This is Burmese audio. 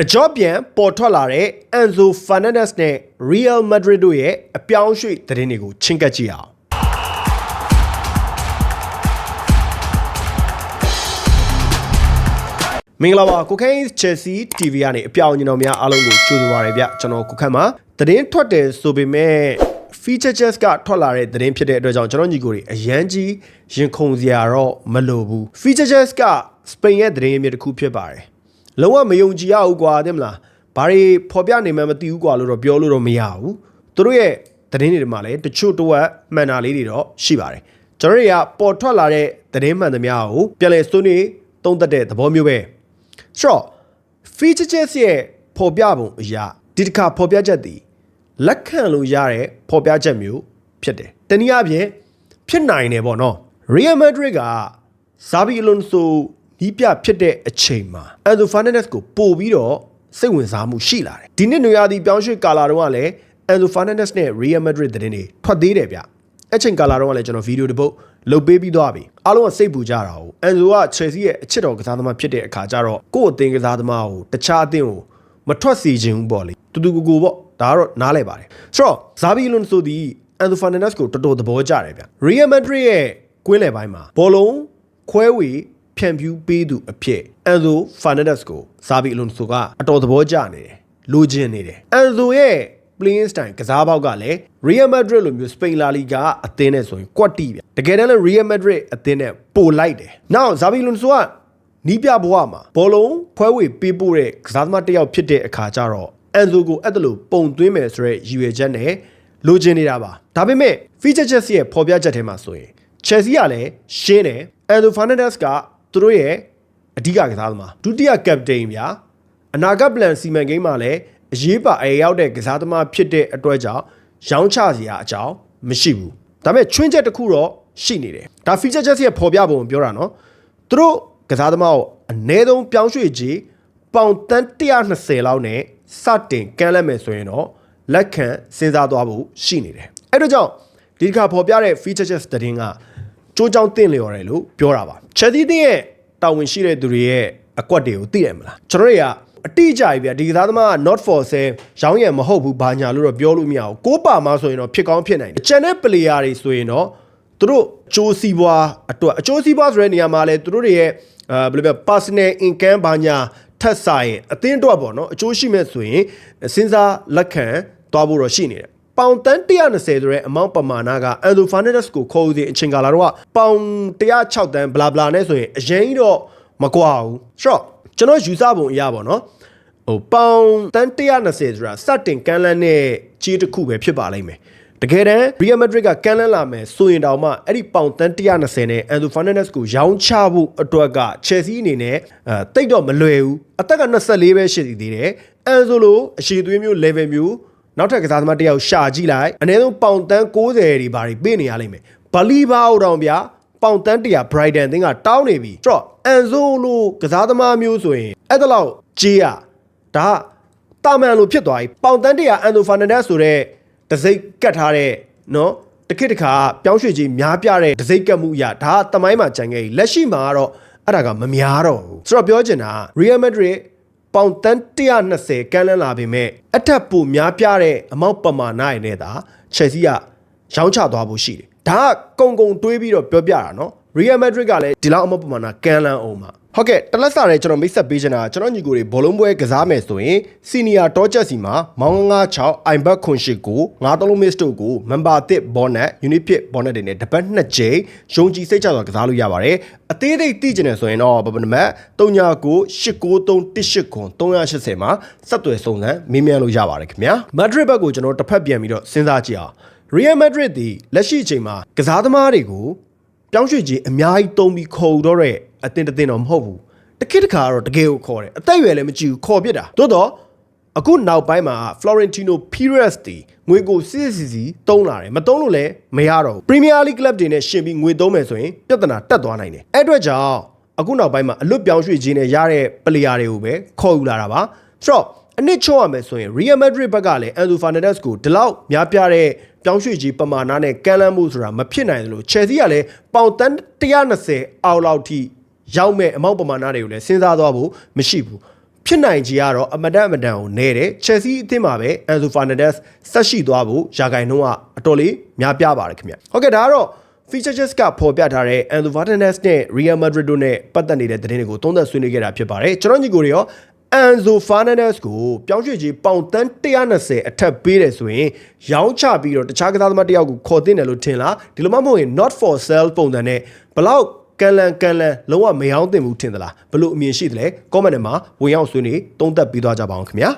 တကြော့ပြန်ပေါ်ထွက်လာတဲ့ Enzo Fernandez နဲ့ Real Madrid တို့ရဲ့အပြောင်းအရွှေ့သတင်းတွေကိုချင်းကပ်ကြည့်အောင်မင်္ဂလာပါကိုခိုင်း Chelsea TV ကနေအပြောင်းအညီတော်များအားလုံးကိုကြိုဆိုပါရစေဗျကျွန်တော်ကိုခန့်ပါသတင်းထွက်တယ်ဆိုပေမဲ့ feature chess ကထွက်လာတဲ့သတင်းဖြစ်တဲ့အတွက်ကြောင့်ကျွန်တော်ညီကိုတွေအရန်ကြီးရင်ခုန်စရာတော့မလိုဘူး feature chess ကစပိန်ရဲ့သတင်းအမြစ်တစ်ခုဖြစ်ပါတယ် လုံးဝမယုံကြည်ရဘူးကွာသိမလားဘာတွေဖော်ပြနေမှမသိဘူးကွာလို့တော့ပြောလို့တော့မရဘူးသူတို့ရဲ့သတင်းတွေမှာလည်းတချို့တော့မှန်တာလေးတွေတော့ရှိပါတယ်ကျွန်တော်တွေကပေါ်ထွက်လာတဲ့သတင်းမှန်သမျှကိုပြန်လည်ဆွေးနွေးသုံးသပ်တဲ့သဘောမျိုးပဲဆိုတော့ feature chess ရဲ့ပေါ်ပြပုံအရာဒီတစ်ခါပေါ်ပြချက်သည်လက်ခံလို့ရတဲ့ပေါ်ပြချက်မျိုးဖြစ်တယ်။တနည်းအားဖြင့်ဖြစ်နိုင်တယ်ပေါ့နော်။ Real Madrid က Xabi Alonso နီးပြဖြစ်တဲ့အချိန်မှာ Enzo Fernandez ကိုပို့ပြီးတော့စိတ်ဝင်စားမှုရှိလာတယ်။ဒီနှစ်နွေရာသီပြောင်းရွှေ့ကာလာတုန်းကလည်း Enzo Fernandez နဲ့ Real Madrid သတင်းတွေထွက်သေးတယ်ဗျ။အချိန်ကာလာတုန်းကလည်းကျွန်တော်ဗီဒီယိုတစ်ပုတ်လုပ်ပေးပြီးသွားပြီအားလုံးကစိတ်ပူကြတာ哦အန်ဇိုက Chelsea ရဲ့အချစ်တော်ကစားသမားဖြစ်တဲ့အခါကျတော့ကိုယ့်အသင်းကစားသမားကိုတခြားအသင်းကိုမထွက်စေချင်ဘူးပေါ့လေတူတူကိုကိုပေါ့ဒါကတော့နားလဲပါတယ်ဆိုတော့ဇာဘီလွန်ဆိုဒီအန်ဒိုဖာနန်ဒက်စ်ကိုတော်တော်သဘောကျတယ်ဗျရီယယ်မက်ဒရစ်ရဲ့ကွင်းလယ်ပိုင်းမှာဘောလုံးခွဲဝေ ဖြန့်ဖြူးပေးသူအဖြစ်အန်ဒိုဖာနန်ဒက်စ်ကိုဇာဘီလွန်ဆိုကအတော်သဘောကျနေတယ်လိုချင်နေတယ်အန်ဒိုရဲ့ playing style ကစားပေါက်ကလည်း Real Madrid လိုမျိုး Spain La Liga အသင်းနဲ့ဆိုရင်ကွက်တီဗျတကယ်တမ်းလည်း Real Madrid အသင်းနဲ့ပိုလိုက်တယ်။ Now Xabi Alonso ကနီးပြဘဝမှာဘောလုံးဖွဲဝေပေးပို့တဲ့ကစားသမားတစ်ယောက်ဖြစ်တဲ့အခါကျတော့ Enzo ကိုအဲ့ဒါလိုပုံသွင်းမယ်ဆိုတဲ့ရည်ရွယ်ချက်နဲ့လိုချင်နေတာပါ။ဒါပေမဲ့ feature Chelsea ရဲ့ဖော်ပြချက်ထဲမှာဆိုရင် Chelsea ကလည်းရှင်းတယ် Enzo Fernandez က သူတို့ရဲ့အဓိကကစားသမားဒုတိယကပတိန်ဗျာအနာဂတ်ပလန်စီမံကိန်းမှာလည်းအရေးပါအရေးရောက်တဲ့ကစားသမားဖြစ်တဲ့အတွက်ကြောင့်ရောင်းချစရာအကြောင်းမရှိဘူးဒါပေမဲ့ချွင်းချက်တစ်ခုတော့ရှိနေတယ်ဒါ feature ချက်ရဲ့ပေါ်ပြပုံပြောတာနော်သူတို့ကစားသမားကိုအနည်းဆုံးပြောင်းရွှေ့ကြီးပေါင်တန်း120လောက်နဲ့စတင်ကမ်းလှမ်းမယ်ဆိုရင်တော့လက်ခံစဉ်းစားသွားဖို့ရှိနေတယ်အဲ့တော့ကြောင့်ဒီတစ်ခါပေါ်ပြတဲ့ feature chess သတင်းက ကြိုးကြောင်တင့်လျော်တယ်လို့ပြောတာပါ Chelsea တင်းရဲ့တာဝန်ရှိတဲ့သူတွေရဲ့အကွက်တွေကိုသိတယ်မလားကျွန်တော်တို့ကအတိအကျကြီးဗျဒီကစားသမားက not for sale ရောင်းရံမဟုတ်ဘူးဘာညာလို့တော့ပြောလို့မရဘူးကိုးပါမဆိုရင်တော့ဖြစ်ကောင်းဖြစ်နိုင်တယ်ကျန်တဲ့ player တွေဆိုရင်တော့သူတို့အကျိုးစီးပွားအတွက်အကျိုးစီးပွားဆိုတဲ့နေရာမှာလဲသူတို့တွေရဲ့အာဘယ်လိုပြော personal income ဘာညာထက်ဆိုင်အသင်းအတွက်ပေါ့နော်အကျိုးရှိမဲ့ဆိုရင်စဉ်းစားလက်ခံသွားဖို့တော့ရှိနေတယ် ပေါင်တန်း120ဆိုတဲ့အမောင့်ပမာဏကအန်ဒိုဖာနက်ဒက်စ်ကိုခေါ်ယူတဲ့အချိန်ကာလတော့ပေါင်106တန်းဘလာဘလာနဲ့ဆိုရင်အရင်တော့မကွာဘူးဆိုတော့ကျွန်တော်ယူဆပုံအရပါတော့ဟိုပေါင်တန်း120ဆိုတာစတင်ကမ်းလှမ်းတဲ့ခြေတစ်ခုပဲဖြစ်ပါလိမ့်မယ်တကယ်တမ်း Real Madrid ကကမ်းလှမ်းလာမယ်ဆိုရင်တောင်မှအဲ့ဒီပေါင်တန်း120နဲ့ Enzo Fernandez ကိုရောင်းချဖို့အတွက်က Chelsea အနေနဲ့အဲတိတ်တော့မလွယ်ဘူးအသက်က24ပဲရှိသေးတယ် Enzo လိုအရှိသွေးမျိုး level မျိုး နောက်ထပ်ကစားသမားတစ်ယောက်ရှာကြည့်လိုက်အနည်းဆုံးပေါင်တန်း60တွေဘာတွေပေးနေရလိမ့်မယ်ဘလီဘာအောင်တောင်ဗျာပေါင်တန်း100 Brighton သင်းကတောင်းနေပြီဆိုတော့ Enzo လိုကစားသမားမျိုးဆိုရင်အဲ့ဒါလောက်ကြေးอ่ะဒါတာမန်လိုဖြစ်သွားပြီပေါင်တန်း100 Enzo Fernandez ဆိုတဲ့တစိမ့်ကတ်ထားတဲ့နော်တခစ်တခါပြောင်းရွှေ့ခြင်းများပြတဲ့တစိမ့်ကတ်မှုအရာဒါကတမိုင်းမှာကြံခဲ့ပြီလက်ရှိမှာကတော့အဲ့ဒါကမများတော့ဘူးဆိုတော့ပြောချင်တာ Real Madrid ပေါင်တန်း120ကမ်းလန်းလာပေမဲ့အထက်ပိုများပြတဲ့အမောက်ပမာဏရည်နဲ့သာ Chelsea ကရောင်းချသွားဖို့ရှိတယ်ဒါကကုံကုံတွေးပြီးတော့ပြောပြတာနော် Real Madrid ကလည်းဒီလောက်အမောက်ပမာဏကမ်းလန်းအောင်မှာဟုတ်ကဲ့တလက်စာနဲ့ကျွန်တော်မိတ်ဆက်ပေးချင်တာကျွန်တော်ညီကိုတွေဘောလုံးပွဲကစားမယ်ဆိုရင်စီနီယာတော့ချက်စီမှာမောင်း96အိုင်ဘတ်ခွန်ရှိကို93မစ်တို့ကိုမန်ပါတစ်ဘောနက်ယူနစ်ဖြစ်ဘောနက်တွေနဲ့တပတ်နှစ်ကြိမ်ယုံကြည်စိတ်ချစွာကစားလို့ရပါတယ်အသေးစိတ်သိချင်တယ်ဆိုရင်တော့ဘယ်နံပါတ်39989318မှာဆက်သွယ်စုံစမ်းမေးမြန်းလို့ရပါတယ်ခင်ဗျာမက်ဒရစ်ဘက်ကိုကျွန်တော်တစ်ဖက်ပြန်ပြီးတော့စဉ်းစားကြည့်အောင် Real Madrid ဒီလက်ရှိအချိန်မှာကစားသမားတွေကို ပြောင်းရွှေ့ခြင်းအများကြီးတုံးပြီးခေါ်တော့တဲ့အတင်းတတင်းတော့မဟုတ်ဘူးတခစ်တခါကတော့တကယ်ကိုခေါ်တယ်အသက်အရွယ်လည်းမကြည့်ဘူးခေါ်ပြစ်တာသို့တော့အခုနောက်ပိုင်းမှာ Florentino Perez တီငွေကိုစစ်စစ်စီတုံးလာတယ်မတုံးလို့လည်းမရတော့ဘူး Premier League Club တွေနဲ့ရှင်ပြီးငွေသုံးမယ်ဆိုရင်ပြဿနာတက်သွားနိုင်တယ်အဲ့အတွက်ကြောင့်အခုနောက်ပိုင်းမှာအလွတ်ပြောင်းရွှေ့ခြင်းနဲ့ရတဲ့ player တွေကိုပဲခေါ်ယူလာတာပါဆိုတော့ အနစ်ချော့ရမယ်ဆိုရင် Real Madrid ဘက်ကလည်း Enzo Fernandez ကိုဒီလောက်များပြတဲ့ပြောင်းရွှေ့ကြီးပမာဏနဲ့ကမ်းလှမ်းမှုဆိုတာမဖြစ်နိုင်သလို Chelsea ကလည်းပေါင်တန်း120အောက်လောက်ထိရောက်မဲ့အမောက်ပမာဏတွေကိုလည်းစဉ်းစားသွားဖို့မရှိဘူးဖြစ်နိုင်ကြီးကတော့အမတန်အမတန်ကိုနေတယ်။ Chelsea အသင်းမှာပဲ Enzo Fernandez ဆက်ရှိသွားဖို့ရာဂိုင်နှုန်းကအတော်လေးများပြပါတယ်ခင်ဗျ။ဟုတ်ကဲ့ဒါကတော့ feature chess ကပေါ်ပြထားတဲ့ Enzo Fernandez နဲ့ Real Madrid တို့နဲ့ပတ်သက်နေတဲ့သတင်းတွေကိုသုံးသပ်ဆွေးနွေးခဲ့တာဖြစ်ပါတယ်ကျွန်တော်ညီကိုတွေရော Enzo Fernandez ကိုပြောင်းရွှေ့ကြီးပေါင်တန်း120အထက်ပေးတယ်ဆိုရင်ရောင်းချပြီးတော့တခြားကစားသမားတစ်ယောက်ကိုခေါ်တင်တယ်လို့ထင်လားဒီလိုမှမဟုတ်ရင် not for sale ပုံစံနဲ့ဘလောက်ကန်လန်ကန်လန်လုံးဝမရောင်းတင်ဘူးထင်သလားဘလို့အမြင်ရှိသလဲ comment ထဲမှာဝင်ရောက်ဆွေးနွေးသုံးသပ်ပြီးသွားကြပါအောင်ခင်ဗျာ